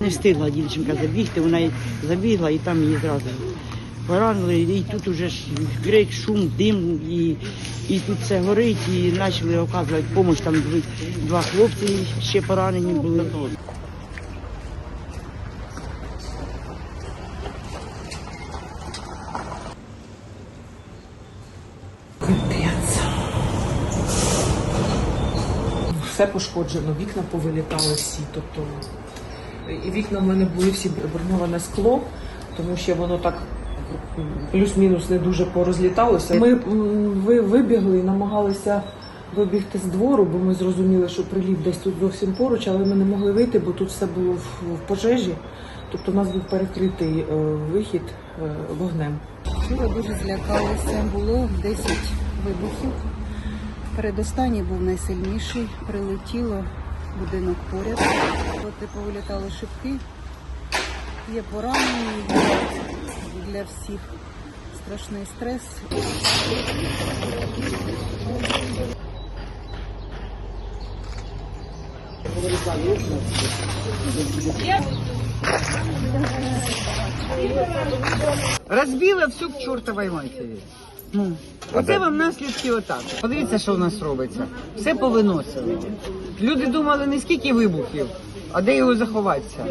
Не встигла дівчинка забігти, вона забігла і там її зразу поранили. І тут уже ж крик, шум, дим, і, і тут все горить, і почали оказувати допомогу. Там були два хлопці ще поранені були. Все пошкоджено, вікна повилітали всі. Тобто і вікна в мене були всі броньоване скло, тому що воно так плюс-мінус не дуже порозліталося. Ми ви- вибігли і намагалися вибігти з двору, бо ми зрозуміли, що приліт десь тут зовсім поруч, але ми не могли вийти, бо тут все було в, в пожежі. Тобто у нас був перекритий е, вихід е, вогнем. Вчора дуже злякалися. Було 10 вибухів. Передостанній був найсильніший. Прилетіло будинок поряд. От повилітали шибки. Є поранені для всіх. Страшний стрес. Розбила всю к чортовій матері. Ну, оце вам наслідки отак. Подивіться, що в нас робиться. Все повиносили. Люди думали не скільки вибухів, а де його заховатися.